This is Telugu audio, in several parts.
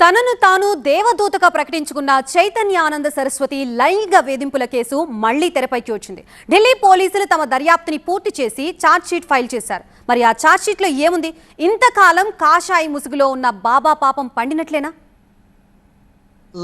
తనను తాను దేవదూతగా ప్రకటించుకున్న చైతన్య ఆనంద సరస్వతి లైంగిక వేధింపుల కేసు మళ్ళీ తెరపైకి వచ్చింది. ఢిల్లీ పోలీసులు తమ దర్యాప్తుని పూర్తి చేసి ఛార్జ్షీట్ ఫైల్ చేశారు. మరి ఆ ఛార్జ్షీట్లో ఏముంది? ఇంతకాలం కాషాయి ముసుగులో ఉన్న బాబా పాపం పండినట్లేనా?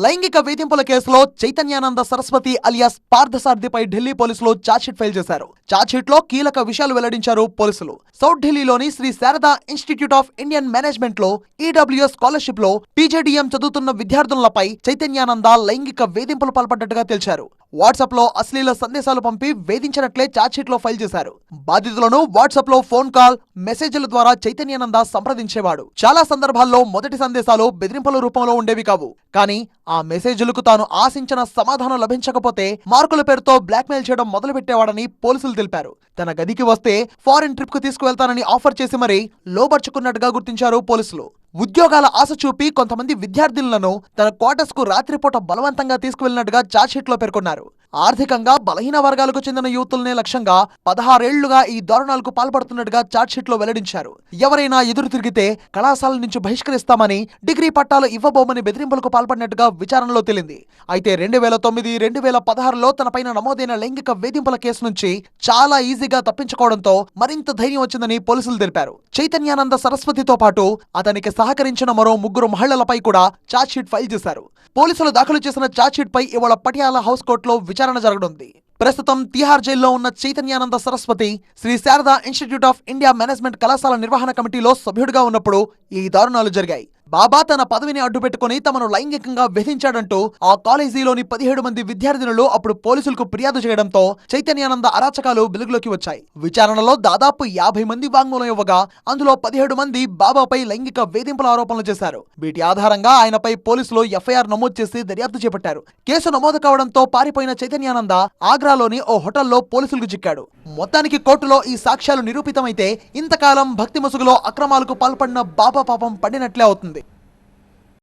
లైంగిక వేధింపుల కేసులో చైతన్యానంద సరస్వతి అలియాస్ పార్థసార్థిపై ఢిల్లీ పోలీసులు చార్జ్షీట్ ఫైల్ చేశారు. చార్జ్షీట్లో కీలక విషయాలు వెల్లడించారు పోలీసులు. సౌత్ ఢిల్లీలోని Shri Sharada institute of Indian మేనేజ్మెంట్లో ఈడబ్ల్యూఎస్ స్కాలర్షిప్లో పీజేడీఎం చదువుతున్న విద్యార్థులపై చైతన్యానంద లైంగిక వేధింపులు పాల్పడ్డట్టుగా తెలిచారు. వాట్సాప్లో అశ్లీల సందేశాలు పంపి వేధించినట్లే చార్జ్షీట్లో ఫైల్ చేశారు. బాధితులను వాట్సాప్లో ఫోన్ కాల్ మెసేజ్ల ద్వారా చైతన్యానంద సంప్రదించేవాడు. చాలా సందర్భాల్లో మొదటి సందేశాలు బెదిరింపుల రూపంలో ఉండేవి కావు. కానీ ఆ మెసేజ్లకు తాను ఆశించిన సమాధానం లభించకపోతే మార్కుల పేరుతో బ్లాక్మెయిల్ చేయడం మొదలుపెట్టేవాడని పోలీసులు తెలిపారు. తన గదికి వస్తే ఫారిన్ ట్రిప్కు తీసుకువెళ్తానని ఆఫర్ చేసి మరీ లోబర్చుకున్నట్టుగా గుర్తించారు పోలీసులు. ఉద్యోగాల ఆశ చూపి కొంతమంది విద్యార్థులను తన క్వార్టర్స్కు రాత్రిపూట బలవంతంగా తీసుకువెళ్ళినట్టుగా చార్జ్షీట్లో పేర్కొన్నారు. ఆర్థికంగా బలహీన వర్గాలకు చెందిన యువతుల్నే లక్ష్యంగా పదహారేళ్ళుగా ఈ దారుణాలకు పాల్పడుతున్నట్టుగా చార్జ్షీట్లో వెల్లడించారు. ఎవరైనా ఎదురు తిరిగితే కళాశాల నుంచి బహిష్కరిస్తామని డిగ్రీ పట్టాలు ఇవ్వబోమని బెదిరింపులకు పాల్పడినట్టుగా విచారణలో తేలింది. అయితే రెండు వేల తొమ్మిది రెండు వేల పదహారులో తనపైన నమోదైన లైంగిక వేధింపుల కేసు నుంచి చాలా ఈజీగా తప్పించుకోవడంతో మరింత ధైర్యం వచ్చిందని పోలీసులు తెలిపారు. చైతన్యానంద సరస్వతితో పాటు అతనికి సహకరించిన మరో ముగ్గురు మహిళలపై కూడా ఛార్జ్షీట్ ఫైల్ చేశారు. పోలీసులు దాఖలు చేసిన ఛార్జ్షీట్పై ఇవాళ పటియాల హౌస్ కోర్టులో విచారణ జరగనుంది. ప్రస్తుతం తిహార్ జైల్లో ఉన్న Chaitanyananda Saraswati Shri Sharada institute of India management కళాశాల నిర్వహణ కమిటీలో సభ్యుడిగా ఉన్నప్పుడు ఈ దారుణాలు జరిగాయి. బాబా తన పదవిని అడ్డుపెట్టుకుని తమను లైంగికంగా వేధించాడంటూ ఆ కాలేజీలోని పదిహేడు మంది విద్యార్థినులు అప్పుడు పోలీసులకు ఫిర్యాదు చేయడంతో చైతన్యానంద అరాచకాలు వెలుగులోకి వచ్చాయి. విచారణలో దాదాపు యాభై మంది వాంగ్మూలం ఇవ్వగా అందులో పదిహేడు మంది బాబాపై లైంగిక వేధింపుల ఆరోపణలు చేశారు. వీటి ఆధారంగా ఆయనపై పోలీసులు ఎఫ్ఐఆర్ నమోదు చేసి దర్యాప్తు చేపట్టారు. కేసు నమోదు కావడంతో పారిపోయిన చైతన్యానంద ఆగ్రాలోని ఓ హోటల్లో పోలీసులకు చిక్కాడు. మొత్తానికి కోర్టులో ఈ సాక్ష్యాలు నిరూపితమైతే ఇంతకాలం భక్తి ముసుగులో అక్రమాలకు పాల్పడిన బాబా పాపం పడినట్లే అవుతుంది.